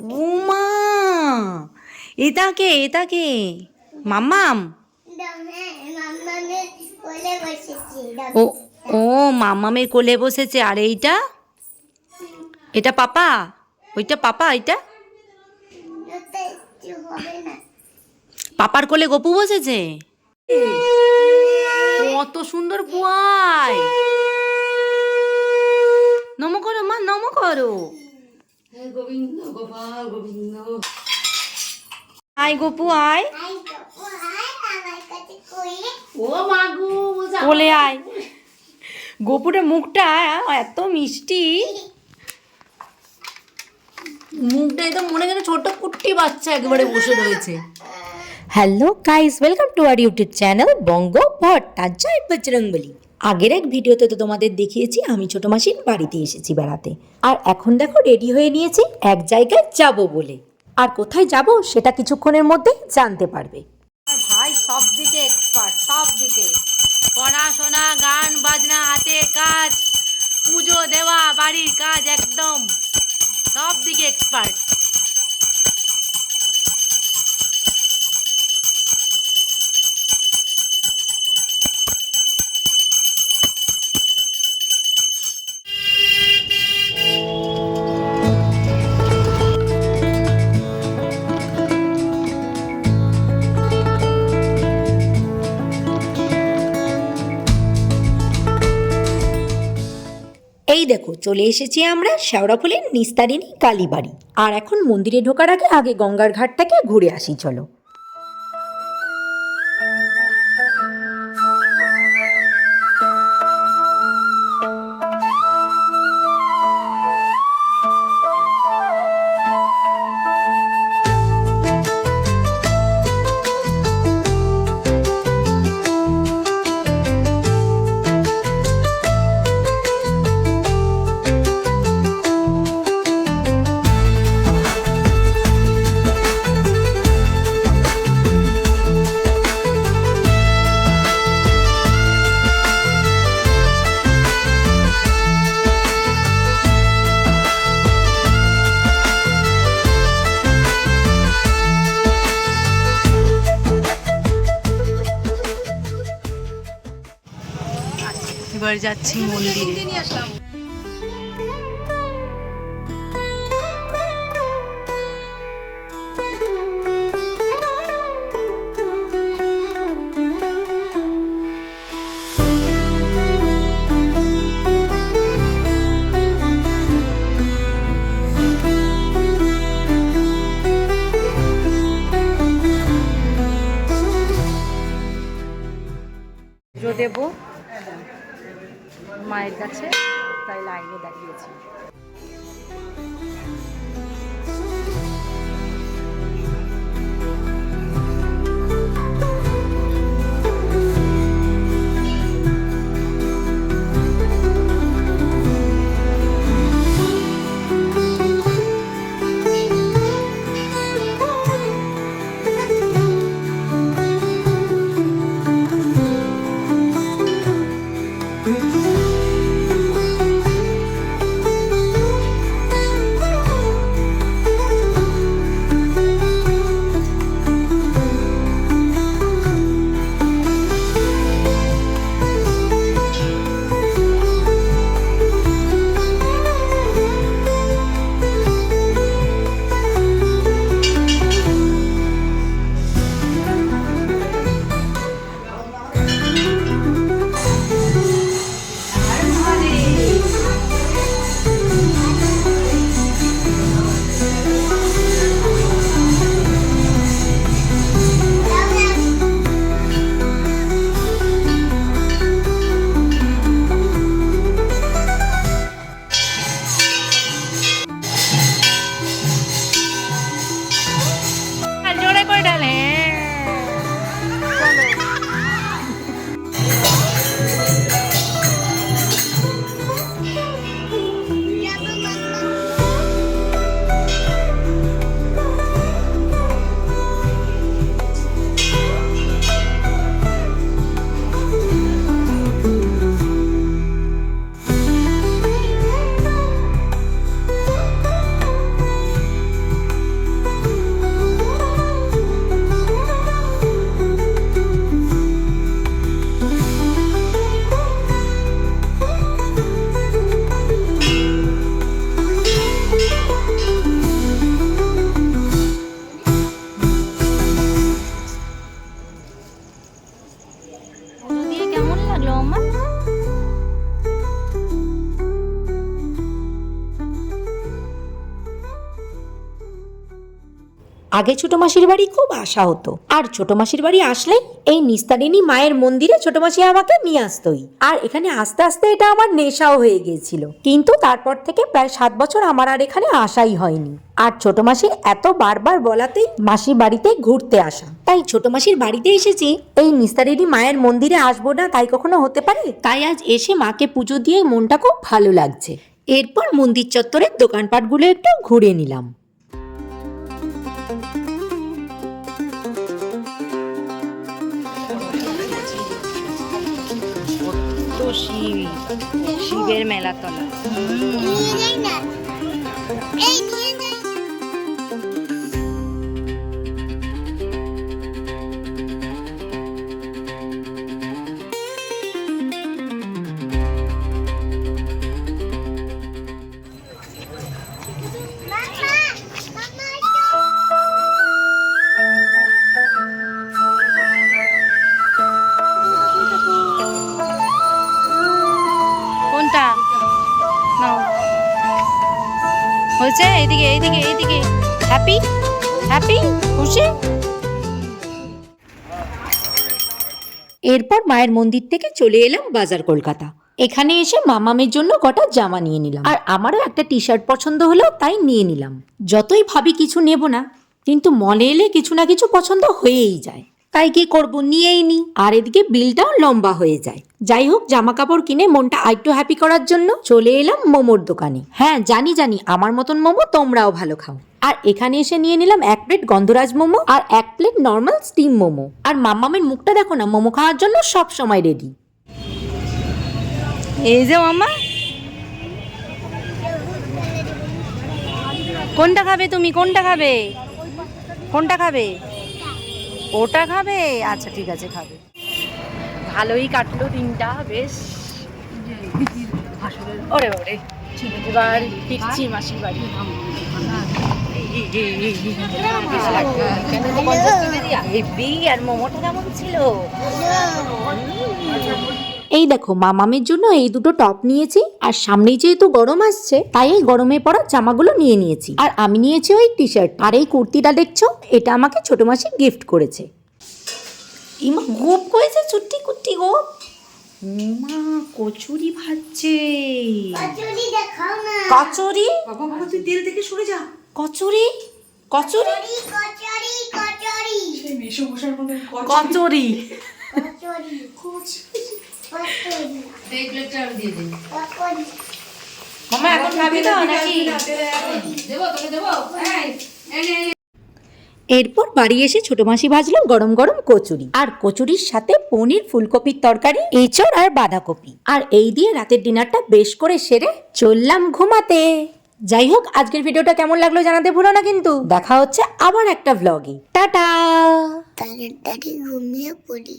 উমা! এটাকে এটাকে। মাম্মাম। মামামের কোলে ও ও মাম্মামের কোলে বসেছে। আর এইটা? এটা পাপা? ওইটা পাপা এটা পাপার কোলে গপু বসেছে? কত সুন্দর বুয়াই নম করো মা নম করো। গোবিন্দ গোপাল গোবিন্দ। আয় গপু আয়। আই তো ও আয় আমার কাছে কোলে ও মাগু কোলে আয়। গপুরের মুখটা এত মিষ্টি। মুখটা একদম মনে যেন ছোট কুট্টি বাচ্চা একেবারে বসে রয়েছে। Hello guys welcome to our YouTube channel বঙ্গ ভট্টা জয় বজরংবলী আগের এক ভিডিওতে তো তোমাদের দেখিয়েছি, আমি ছোট মাসির বাড়িতে এসেছি বেড়াতে। আর এখন দেখো রেডি হয়ে নিয়েছি, এক জায়গায় যাব বলে। আর কোথায় যাব সেটা কিছুক্ষণের মধ্যে জানতে পারবে। ভাই সব দিকে এক্সপার্ট সব দিকে পড়াশোনা, গান, বাজনা হাতে কাজ, পুজো দেওয়া, বাড়ির কাজ, একদম সব দিকে এক্সপার্ট এই দেখো, চলে এসেছি আমরা শেওড়াফুলের নিস্তারিণী কালীবাড়ি। আর এখন মন্দিরে ঢোকার আগে আগে গঙ্গার ঘাটটাকে ঘুরে আসি, চলো। এবার যাচ্ছি মন্দিরে। দেবো। মায়ের কাছে তাই লাইনে দাঁড়িয়েছি। আগে ছোট মাসির বাড়ি খুব আসা হতো। আর ছোট মাসির বাড়ি আসলেই এই নিস্তারিণী মায়ের মন্দিরে ছোট মাসি আমাকে নিয়ে আসতোই। আর এখানে আস্তে আস্তে এটা আমার নেশাও হয়ে গিয়েছিল। কিন্তু তারপর থেকে প্রায় সাত বছর আমার আর এখানে আসাই হয়নি। আর ছোট মাসি এত বারবার বলাতেই মাসির বাড়িতে ঘুরতে আসা। তাই ছোট মাসির বাড়িতে এসেছি, এই নিস্তারিণী মায়ের মন্দিরে আসব না তাই কখনো হতে পারে? তাই আজ এসে মাকে পুজো দিয়ে মনটা খুব ভালো লাগছে। এরপর মন্দির চত্বরের দোকানপাটগুলো একটু ঘুরে নিলাম। শিব শিবের মেলা তলা নিয়ে যাই না এই হয়েছে এইদিকে এইদিকে এইদিকে। হ্যাপি হ্যাপি খুশি? এরপর মায়ের মন্দির থেকে চলে এলাম বাজার কলকাতা। এখানে এসে মামামের জন্য কটা জামা নিয়ে নিলাম। আর আমারও একটা টি শার্ট পছন্দ হলো তাই নিয়ে নিলাম। যতই ভাবি কিছু নেব না, কিন্তু মলে এলে কিছু না কিছু পছন্দ হয়েই যায়। তাই কি করব? নিয়েই নি। আর এদিকে বিলটাও লম্বা হয়ে যায়। যাই হোক জামা কাপড় কিনে মনটা আরেকটু হ্যাপি করার জন্য চলে এলাম মোমোর দোকানে। হ্যাঁ জানি জানি, আমার মতন মোমো তোমরাও ভালো খাও। আর এখানে এসে নিয়ে নিলাম এক প্লেট গন্ধরাজ মোমো আর এক প্লেট নর্মাল স্টিম মোমো। আর মাম্মামের মুখটা দেখো না, মোমো খাওয়ার জন্য সব সময় রেডি এই যে মামা কোনটা খাবে তুমি? কোনটা খাবে? কোনটা খাবে? ওটা খাবে আচ্ছা ঠিক আছে খাবে ভালোই কাটলো দিনটা বেশ ওরে ওরে এবার ফিরছি মাসির বাড়ি আর মোমোটা কেমন ছিল এই দেখো মামামের জন্য এই দুটো টপ নিয়েছি আর সামনেই যেহেতু গরম আসছে তাই এই গরমে পরা জামাগুলো নিয়ে নিয়েছি। আর আমি নিয়েছি ওই টি শার্ট আর এই কুর্তিটা দেখছ এটা আমাকে ছোট মাসি গিফট করেছে। ইমা গোপ করেছে চুট্টি কুট্টি গোপ মা কচুরি ভাজছে। কচুরি দেখাও না। কচুরি? বাবা বাবা তুই তেল থেকে সরে যা। কচুরি? কচুরি? কচুরি কচুরি। কচুরি। প্লেটটা দিয়ে মামা এখন খাবি তো নাকি? দেবো তোকে দেবো। এই, এই নে, এই নে। এরপর বাড়ি এসে ছোট মাসি ভাজলো গরম গরম কচুরি। আর কচুরির সাথে পনির ফুলকপির তরকারি এঁচড় আর বাঁধাকপি। আর এই দিয়ে রাতের ডিনারটা বেশ করে সেরে চললাম ঘুমাতে। যাই হোক আজকের ভিডিওটা কেমন লাগল জানাতে ভুলো না কিন্তু। দেখা হচ্ছে আবার একটা ভ্লগে টাটা! ঘুমিয়ে পড়ি।